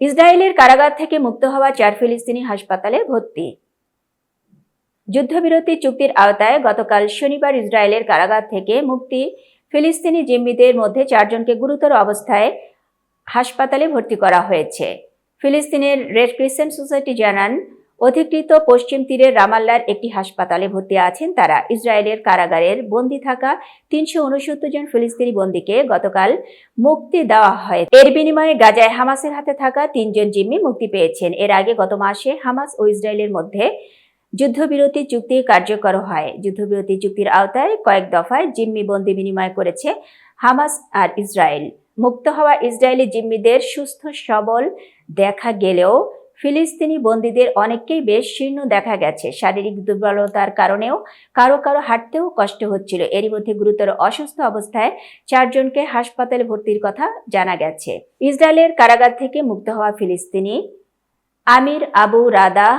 ইসরায়েলের কারাগার থেকে মুক্ত হওয়া চার ফিলিস্তিনি হাসপাতালে ভর্তি। যুদ্ধবিরতি চুক্তির আওতায় গতকাল শনিবার ইসরায়েলের কারাগার থেকে মুক্তি ফিলিস্তিনি জিম্মিদের মধ্যে চারজনকে গুরুতর অবস্থায় হাসপাতালে ভর্তি করা হয়েছে। ফিলিস্তিনের রেড ক্রিসেন্ট সোসাইটি জানান অধিকৃত পশ্চিম তীরের রামাল্লার একটি হাসপাতালে ভর্তি আছেন তারা। ইসরায়েলের কারাগারের বন্দি থাকা তিনশো উনসত্তর জন ফিলিস্তিনি বন্দীকে গতকাল মুক্তি দেওয়া হয়। এর বিনিময়ে গাজায় হামাসের হাতে থাকা তিনজন জিম্মি মুক্তি পেয়েছেন। এর আগে গত মাসে হামাস ও ইসরায়েলের মধ্যে যুদ্ধবিরতি চুক্তি কার্যকর হয়। যুদ্ধবিরতি চুক্তির আওতায় কয়েক দফায় জিম্মি বন্দি বিনিময় করেছে হামাস আর ইসরায়েল। মুক্ত হওয়া ইসরায়েলি জিম্মিদের সুস্থ সবল দেখা গেলেও ফিলিস্তিনি বন্দীদের অনেককেই বেশ শীর্ণ দেখা গেছে। শারীরিক দুর্বলতার কারণেও কারও কারও হাঁটতেও কষ্ট হচ্ছিল। এরই মধ্যে গুরুতর অসুস্থ অবস্থায় চারজনকে হাসপাতালে ভর্তির কথা জানা গেছে। ইসরায়েলের কারাগার থেকে মুক্ত হওয়া ফিলিস্তিনি আমির আবু রাদা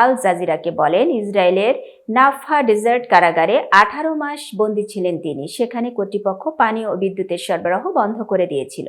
আল জাজিরাকে বলেন, ইসরায়েলের নাফা ডেজার্ট কারাগারে আঠারো মাস বন্দী ছিলেন তিনি। সেখানে কর্তৃপক্ষ পানি ও বিদ্যুতের সরবরাহ বন্ধ করে দিয়েছিল।